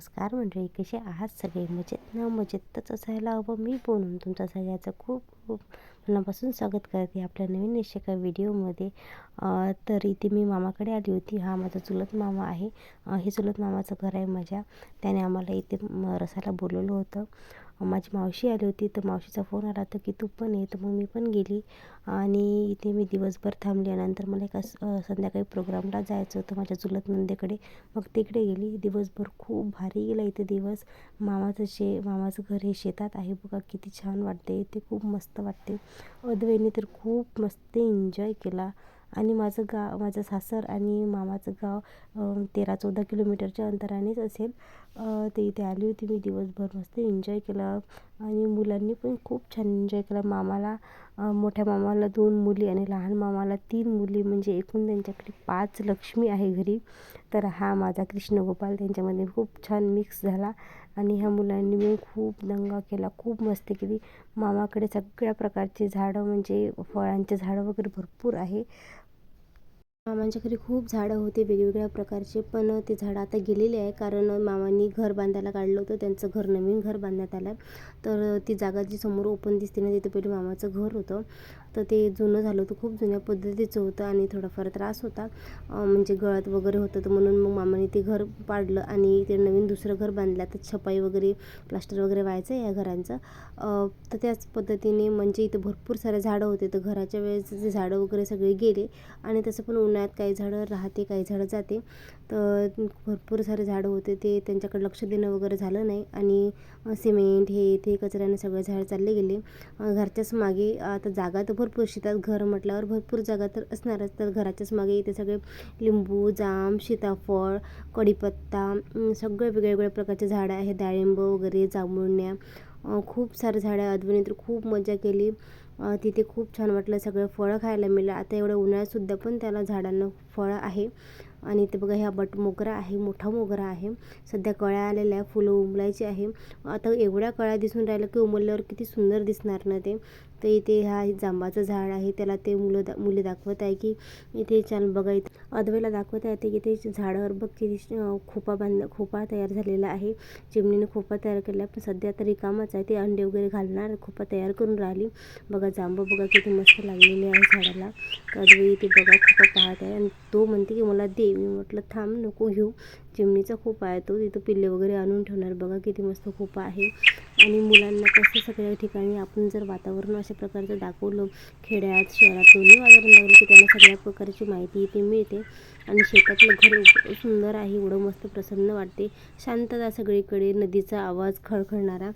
नमस्कार मंडळी कसे आहात सगळे? मजेत ना? मजेतच असायला हवं. मी बोलून तुमचं सगळ्याचं खूप खूप मनापासून स्वागत करते आपल्या नवीन निश्चका व्हिडिओमध्ये. तर इथे मी मामाकडे आली होती. हा माझा चुलत मामा आहे. हे चुलत मामाचं घर आहे माझ्या. त्याने आम्हाला इथे रसायला बोलवलं होतं. माझी मावशी आली होती तर मावशीचा फोन आला होता की तू पण ये तर मग मी पण गेली. आणि इथे मी दिवसभर थांबली आणि नंतर मला एका स- संध्याकाळी प्रोग्रामला जायचं होतं माझ्या चुलत नंदेकडे. मग तिकडे गेली. दिवसभर खूप भारी गेला इथे दिवस. मामाचं शे मामाचं घर हे शेतात आहे बघा किती छान वाटते ते खूप मस्त वाटते अद्वैने तर खूप मस्त एन्जॉय केला. आणि माझं गाव माझं सासर आणि मामाचं गाव तेरा चौदा किलोमीटरच्या अंतरानेच असेल. ते इथे आली होती मी दिवसभर मस्त एन्जॉय केला. आणि मुलांनी पण खूप छान एन्जॉय केला. मामाला मोठ्या मामाला दोन मुली आणि लहान मामाला तीन मुली म्हणजे एकूण त्यांच्याकडे पाच लक्ष्मी आहे घरी. तर हा माझा कृष्णगोपाल त्यांच्यामध्ये खूप छान मिक्स झाला. आणि ह्या मुलांनी मी खूप दंगा केला खूप मस्ती केली. मामाकडे सगळ्या प्रकारचे झाडं म्हणजे फळांचे झाडं वगैरे भरपूर आहे. मामांच्या घरी खूप झाडं होते वेगवेगळ्या प्रकारचे पण ते झाडं आता गेलेले आहे. कारण मामांनी घर बांधायला काढलं होतं. त्यांचं घर नवीन घर बांधण्यात आलं तर ती जागा जी समोर ओपन दिसते ना तिथे पहिले मामाचं घर होतं. तर ते जुनं झालं होतं खूप जुन्या पद्धतीचं होतं आणि थोडाफार त्रास होता. म्हणजे गळत वगैरे होतं तर म्हणून मग मामाने ते घर पाडलं आणि ते नवीन दुसरं घर बांधलं. तर छपाई वगैरे प्लास्टर वगैरे व्हायचं आहे या घरांचं. तर त्याच पद्धतीने म्हणजे इथं भरपूर सारे झाडं होते. तर घराच्या वेळेस जे झाडं वगैरे सगळे गेले आणि तसं पण उन्हाळ्यात काही झाडं राहते काही झाडं जाते. तर भरपूर सारे झाडं होते ते त्यांच्याकडे लक्ष देणं वगैरे झालं नाही. आणि सिमेंट हे ते कचऱ्याने सगळे झाड चालले गेले. घरच्याच मागे आता जागा तर भरपूर शेतात घर म्हटल्यावर भरपूर जागा तर असणारच. तर घराच्याच मागे इथे सगळे लिंबू जाम सीताफळ कढीपत्ता सगळे वेगळ्या प्रकारचे झाडं आहेत. डाळिंब वगैरे जांभुळण्या. खूप सारे झाडं आहेत. तर खूप मजा केली. तिथे खूप छान वाटलं सगळं फळं खायला मिळालं. आता एवढं उन्हाळ्यातसुद्धा पण त्याला झाडांना फळं आहे. आणि ते बघा ह्या बट मोगरा आहे मोठा मोगरा आहे. सध्या कळ्या आलेल्या आहे फुलं उमलायची आहे. आता एवढ्या कळ्या दिसून राहिल्या की उमलल्यावर किती सुंदर दिसणार ना ते. तर इथे हा जांबाचं झाड आहे त्याला ते मुलं दा मुली दाखवत आहे की इथे छान बघा इथे अद्वैला दाखवत आहे ते की ते झाडावर बघ किती खोपा बांध खोपा तयार झालेला आहे. चिमणीने खोपा तयार केला पण सध्या तरी कामच आहे. ते अंडे वगैरे घालणार खोपा तयार करून राहिली. बघा जांब बघा किती मस्त लागलेले आहे झाडाला. तर इथे बघा खोपा पाहत आहे. आणि तो म्हणते की मला दे. मी म्हटलं थांब नको घेऊ. चिमणीचा खोपा आहे तो. तिथं पिल्ले वगैरे आणून ठेवणार. बघा किती मस्त खोपा आहे. आणि मुलांना कसं सगळ्या ठिकाणी आपण जर वातावरण अशा प्रकारचं दाखवलं खेड्यात शहरात दोन्ही वातावरण दाखवलं की त्यांना सगळ्या प्रकारची माहिती इथे मिळते आणि शेतातलं घर एवढं सुंदर आहे एवढं मस्त प्रसन्न वाटते. शांतता सगळीकडे नदीचा आवाज खळखळणारा.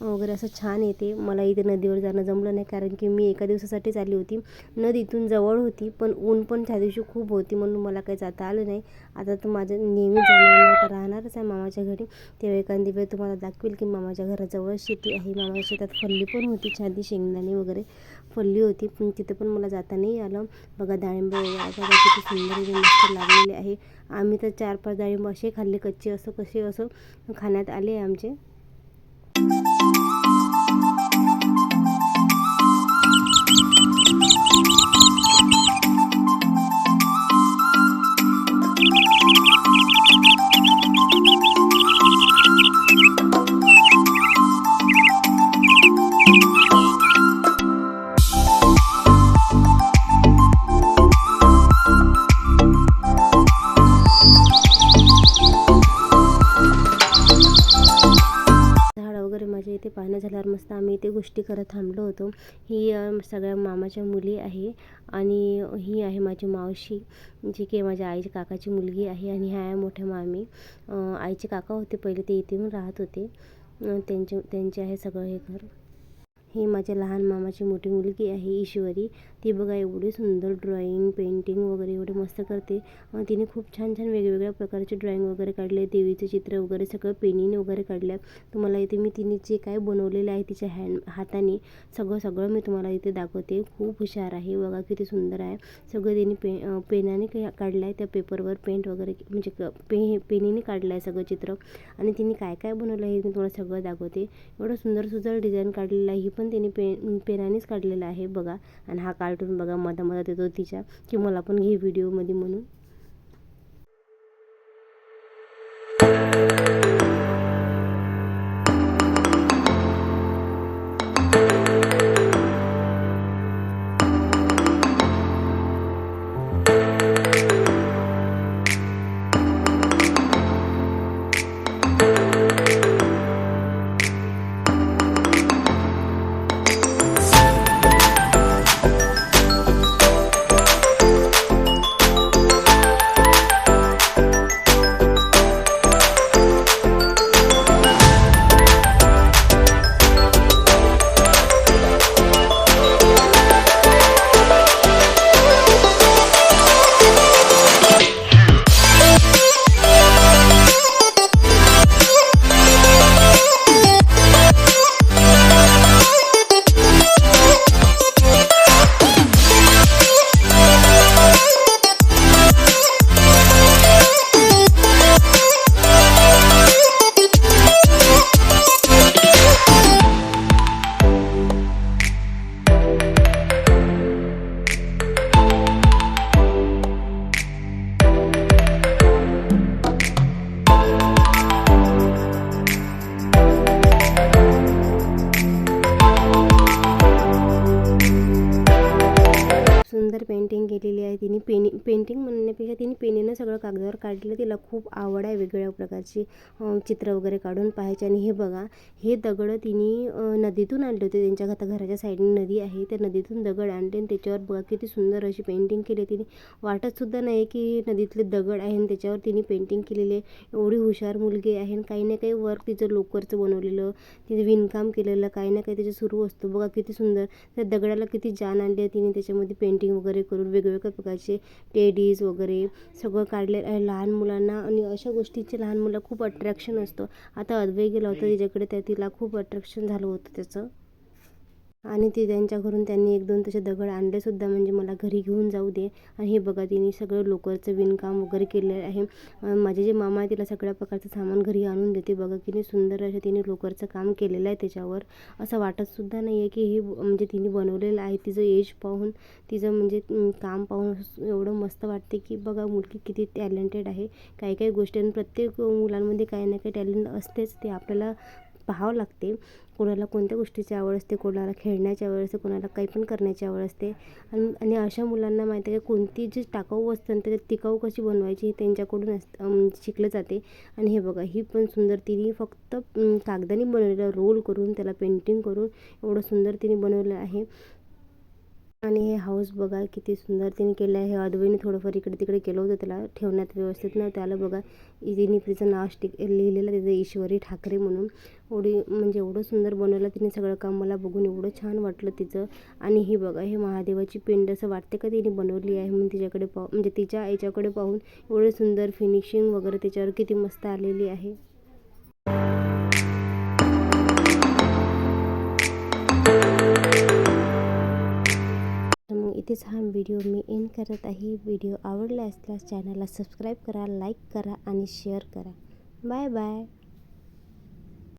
वगैरे असं छान येते. मला इथे नदीवर जाणं जमलं नाही कारण की मी एका दिवसासाठीच आली होती. नदी इथून जवळ होती पण ऊन पण त्या दिवशी खूप होती म्हणून मला काही जाता आलं नाही. आता तर माझं नेहमी जाणं आता राहणारच आहे मामाच्या घरी. तेव्हा एखादी वेळ तुम्हाला दाखवेल की मामाच्या घराजवळ शेती आहे. मामाच्या शेतात फल्ली पण होती छादी शेंगदाणे वगैरे फल्ली होती पण तिथं पण मला जाता नाही आलं. बघा डाळिंब वगैरे किती सुंदर मस्त लागलेले आहे. आम्ही तर चार पाच डाळिंब असे खाल्ले कच्चे असं कसे असं खाण्यात आले आमचे. झाडं पाहणं झाल्यावर मस्त आम्ही इथे गोष्टी करत थांबलो होतो. ही सगळ्या मामाच्या मुली आहे आणि ही आहे माझी मावशी जी की माझ्या आईच्या काकाची मुलगी आहे आणि ह्या आहे मोठ्या मामी. आईचे काका होते पहिले ते इथे येऊन राहत होते. त्यांचे त्यांचे आहे सगळं हे घर. हे माझ्या लहान मामाची मोठी मुलगी आहे ईश्वरी. ती बघा एवढी सुंदर ड्रॉईंग पेंटिंग वगैरे एवढे मस्त करते. तिने खूप छान छान वेगवेगळ्या प्रकारचे ड्रॉईंग वगैरे काढले देवीचे चित्र वगैरे सगळं पेनीने वगैरे काढल्या. तुम्हाला इथे मी तिने जे काय बनवलेलं आहे तिच्या हँड हाताने सगळं सगळं मी तुम्हाला इथे दाखवते. खूप हुशार आहे बघा किती सुंदर आहे. सगळं तिने पे पेनाने काही काढलं आहे त्या पेपरवर पेंट वगैरे म्हणजे क पे पेनीने काढलं आहे सगळं चित्र. आणि तिने काय काय बनवलं आहे मी तुम्हाला सगळं दाखवते. एवढं सुंदर सुंदर डिझाईन काढलेलं आहे. ही पण तिने पे पेनानेच काढलेला आहे बघा. आणि हा कार्टून बघा मधामधात येतो तिच्या की मला पण घे व्हिडिओमध्ये म्हणून. दर पेंटिंग केलेली आहे. तिने पेनि पेंटिंग म्हणण्यापेक्षा तिने पेनीनं सगळं कागदावर काढलेलं. तिला खूप आवड आहे वेगवेगळ्या प्रकारची चित्र वगैरे काढून पाहायचे. आणि हे बघा हे दगडं तिने नदीतून आणले होते. त्यांच्या आता घराच्या साईडने नदी आहे. त्या नदीतून दगड आणले आणि त्याच्यावर बघा किती सुंदर अशी पेंटिंग केली तिने. वाटतसुद्धा नाही की नदीतले दगड आहे आणि त्याच्यावर तिने पेंटिंग केलेली आहे. एवढी हुशार मुलगी आहे आणि काही ना काही वर्क तिचं लोकरचं बनवलेलं तिने विणकाम केलेलं काही ना काही त्याचं सुरू असतं बघा किती सुंदर. त्या दगडाला किती जान आणली आहे तिने. त्याच्यामध्ये पेंटिंग वगैरे करून वेगवेगळ्या प्रकारचे टेडीज वगैरे सगळं काढले. आहे लहान मुलांना आणि अशा गोष्टीचे लहान मुलं खूप अट्रॅक्शन असतं. आता अद्वै गेला होता तिच्याकडे त्या तिला खूप अट्रॅक्शन झालं होतं त्याचं. आणि ते त्यांच्या घरून त्यांनी एक दोन तसे दगड आणलेसुद्धा म्हणजे मला घरी घेऊन जाऊ दे. आणि हे बघा तिने सगळं लोकरचं विणकाम वगैरे केलेलं आहे. माझे जे मामा आहे तिला सगळ्या प्रकारचं सामान घरी आणून देते. बघा किती सुंदर असे तिने लोकरचं काम केलेलं आहे त्याच्यावर. असं वाटतसुद्धा नाही आहे की हे म्हणजे तिने बनवलेलं आहे तिचं एज पाहून. तिचं म्हणजे काम पाहून एवढं मस्त वाटते की बघा मुलगी किती टॅलेंटेड आहे. काही काही गोष्टी आणि प्रत्येक मुलांमध्ये काही ना काही टॅलेंट असतेच. ते आपल्याला पाहावं लागते. कोणाला कोणत्या गोष्टीची आवड असते कोणाला खेळण्याची आवड असते कोणाला काही पण करण्याची आवड असते. आणि आणि अशा मुलांना माहिती आहे की कोणती जी टाकाऊ वस्तू आणि त्याच्यात टिकाऊ कशी बनवायची हे त्यांच्याकडून अस शिकलं जाते. आणि हे बघा ही पण सुंदर तिने फक्त कागदाने बनवलेलं रोल करून त्याला पेंटिंग करून एवढं सुंदर तिने बनवलं आहे. आणि हे हाऊस बघा किती सुंदर तिने केलं आहे. हे अद्वैने थोडंफार इकडे तिकडे केलं होतं त्याला ठेवण्यात व्यवस्थित नव्हतं. आलं बघा तिने तिचं नाव स्टिक लिहिलेलं तिचं ईश्वरी ठाकरे म्हणून. एवढी म्हणजे एवढं सुंदर बनवलं तिने सगळं काम. मला बघून एवढं छान वाटलं तिचं. आणि हे बघा हे महादेवाची पिंड असं वाटते का तिने बनवली आहे म्हणून तिच्याकडे पाहू म्हणजे तिच्या याच्याकडे पाहून एवढं सुंदर फिनिशिंग वगैरे त्याच्यावर किती मस्त आलेली आहे. इथेच हा व्हिडिओ मी एंड करत आहे. व्हिडिओ आवडला असल्यास चॅनलला सबस्क्राईब करा लाईक करा आणि शेअर करा. Bye bye.